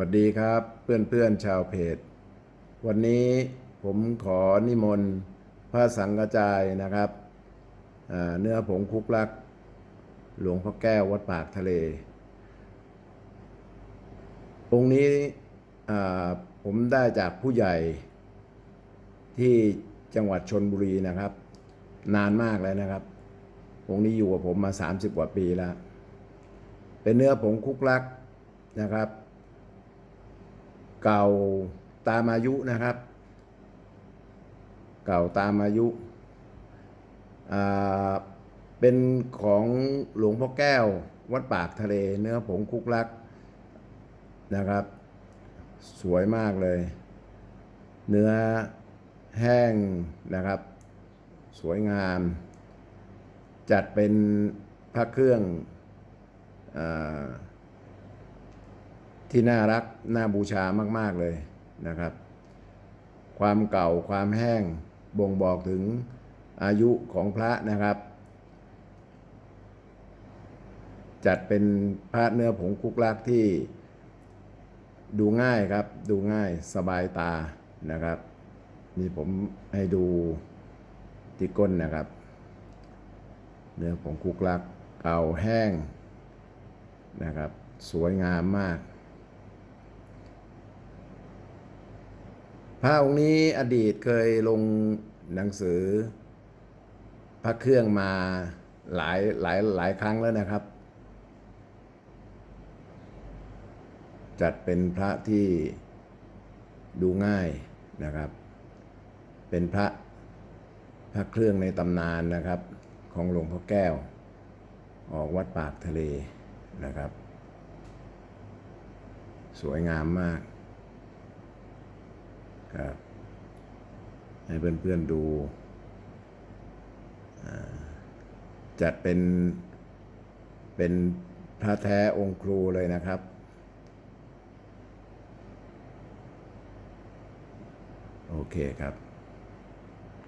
วัสดีครับเพื่อนเพื่อนชาวเพจ วันนี้ผมขอนิมนต์พระสังฆจายนะครับ เนื้อผงคุกลัก หลวงพ่อแก้ววัดปากทะเล องค์นี้ผมได้จากผู้ใหญ่ที่จังหวัดชนบุรีนะครับ นานมากแล้วนะครับ องค์นี้อยู่กับผมมา 30 กว่าปีแล้ว เป็นเนื้อผงคุกลักนะครับ เก่าตามอายุนะครับ เก่าตามอายุอ่าเป็นของหลวงพ่อแก้ว วัดปากทะเลเนื้อผงคุกลักนะครับ สวยมากเลย เนื้อแห้งนะครับ สวยงาม จัดเป็นพระเครื่องอา ที่น่ารักน่าบูชามาก ๆ เลยนะครับ ความเก่าความแห้งบ่งบอกถึงอายุของพระนะครับ จัดเป็นพระเนื้อผงคุกลักที่ดูง่ายครับ ดูง่ายสบายตานะครับนี่ผมให้ดูที่ก้นนะครับ เนื้อผงคุกลักเก่าแห้งนะครับ สวยงามมาก พ ระองค์นี้อดีตเคยลงหนังสือ พระเครื่องมาหลายหลายหลายครั้งแล้วนะครับ จัดเป็นพระที่ดูง่ายนะครับ เป็นพระพระเครื่องในตำนานนะครับ ของหลวงพ่อแก้ว ออกวัดปากทะเลนะครับ สวยงามมาก ครับให้เพื่อนๆดูจัดเป็นเป็นพระแท้องค์ครูเลยนะครับ โอเคครับ